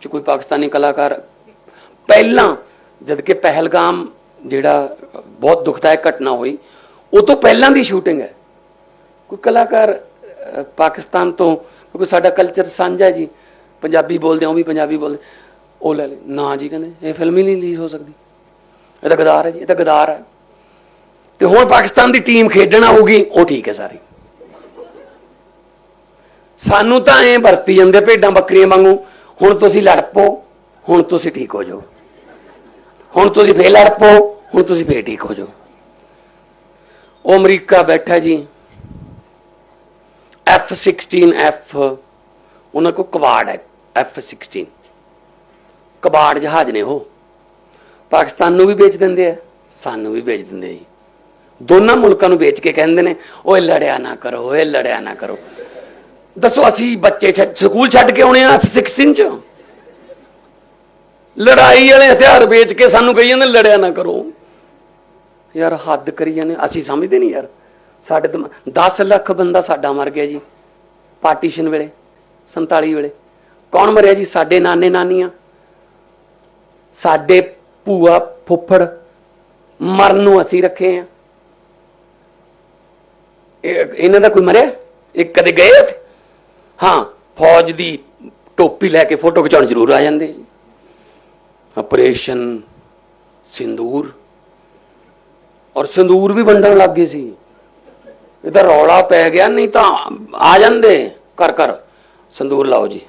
ਚ ਕੋਈ ਪਾਕਿਸਤਾਨੀ ਕਲਾਕਾਰ ਪਹਿਲਾਂ ਜਦ ਕਿ ਪਹਿਲਗਾਮ ਜਿਹੜਾ ਬਹੁਤ ਦੁਖਦਾਇਕ ਘਟਨਾ ਹੋਈ ਉਹ ਤੋਂ ਪਹਿਲਾਂ ਦੀ ਸ਼ੂਟਿੰਗ ਹੈ। ਕੋਈ ਕਲਾਕਾਰ ਪਾਕਿਸਤਾਨ ਤੋਂ ਕਿਉਂਕਿ ਸਾਡਾ ਕਲਚਰ ਸਾਂਝਾ ਜੀ ਪੰਜਾਬੀ ਬੋਲਦੇ ਆ, ਉਹ ਵੀ ਪੰਜਾਬੀ ਬੋਲਦੇ ਉਹ ਲੈ ਲੈ ਨਾ ਜੀ ਕਹਿੰਦੇ ਇਹ ਫਿਲਮ ਹੀ ਨਹੀਂ ਰਿਲੀਜ਼ ਹੋ ਸਕਦੀ। ਇਹ ਤਾਂ ਗਦਾਰ ਹੈ ਜੀ ਇਹ ਤਾਂ ਗਦਾਰ ਹੈ। ਤੇ ਹੁਣ ਪਾਕਿਸਤਾਨ ਦੀ ਟੀਮ ਖੇਡਣਾ ਆਊਗੀ ਉਹ ਠੀਕ ਹੈ ਸਾਰੀ। ਸਾਨੂੰ ਤਾਂ ਐ ਵਰਤੀ ਜਾਂਦੇ ਭੇਡਾਂ ਬੱਕਰੀਆਂ ਵਾਂਗੂ ਹੁਣ ਤੁਸੀਂ ਲੜ ਪੋ ਹੁਣ ਤੁਸੀਂ ਠੀਕ ਹੋ ਜਾਓ। ਹੁਣ ਤੁਸੀਂ ਫੇਰ ਲੜ ਪਓ, ਹੁਣ ਤੁਸੀਂ ਫੇਰ ਠੀਕ ਹੋ ਜਾਓ। ਉਹ ਅਮਰੀਕਾ ਬੈਠਾ ਜੀ। F16 ਉਹਨਾਂ ਕੋ ਕਬਾੜ ਹੈ F16 ਕਬਾੜ ਜਹਾਜ਼ ਨੇ ਉਹ। ਪਾਕਿਸਤਾਨ ਨੂੰ ਵੀ ਵੇਚ ਦਿੰਦੇ ਆ, ਸਾਨੂੰ ਵੀ ਵੇਚ ਦਿੰਦੇ ਜੀ। ਦੋਨਾਂ ਮੁਲਕਾਂ ਨੂੰ ਵੇਚ ਕੇ ਕਹਿੰਦੇ ਨੇ, ਓਏ ਲੜਿਆ ਨਾ ਕਰੋ, ਓਏ ਲੜਿਆ ਨਾ ਕਰੋ। ਦੱਸੋ, ਅਸੀਂ ਬੱਚੇ ਛੱਡ ਸਕੂਲ ਛੱਡ ਕੇ ਆਉਣੇ ਆ F16 ਚ? ਲੜਾਈ ਵਾਲੇ ਹਥਿਆਰ ਵੇਚ ਕੇ ਸਾਨੂੰ ਕਹੀ ਜਾਂਦੇ, ਲੜਿਆ ਨਾ ਕਰੋ। ਯਾਰ, ਹੱਦ ਕਰੀ ਜਾਂਦੇ, ਅਸੀਂ ਸਮਝਦੇ ਨਹੀਂ ਯਾਰ। ਸਾਡੇ ਦਿਮਾ- 10 ਲੱਖ ਬੰਦਾ ਸਾਡਾ ਮਰ ਗਿਆ ਜੀ, ਪਾਰਟੀਸ਼ਨ ਵੇਲੇ 47 ਵੇਲੇ। ਕੌਣ ਮਰਿਆ ਜੀ? ਸਾਡੇ ਨਾਨੇ ਨਾਨੀਆਂ। ਸਾਡੇ ਭੂਆ ਫੁੱਫੜ ਮਰਨ ਨੂੰ ਅਸੀਂ ਰੱਖੇ ਆ। ਇਹਨਾਂ ਦਾ ਕੋਈ ਮਰਿਆ? ਇਹ ਕਦੇ ਗਏ ਉੱਥੇ ਹਾਂ, ਫੌਜ ਦੀ ਟੋਪੀ ਲੈ ਕੇ ਫੋਟੋ ਖਿਚਾਉਣ ਜ਼ਰੂਰ ਆ ਜਾਂਦੇ ਜੀ। ਆਪਰੇਸ਼ਨ ਸਿੰਦੂਰ। ਔਰ ਸਿੰਦੂਰ ਵੀ ਵੰਡਣ ਲੱਗ ਗਏ ਸੀ। ਇਹਦਾ ਰੌਲਾ ਪੈ ਗਿਆ, ਨਹੀਂ ਤਾਂ ਆ ਜਾਂਦੇ। ਕਰ ਕਰ ਸੰਦੂਰ ਲਾਓ ਜੀ।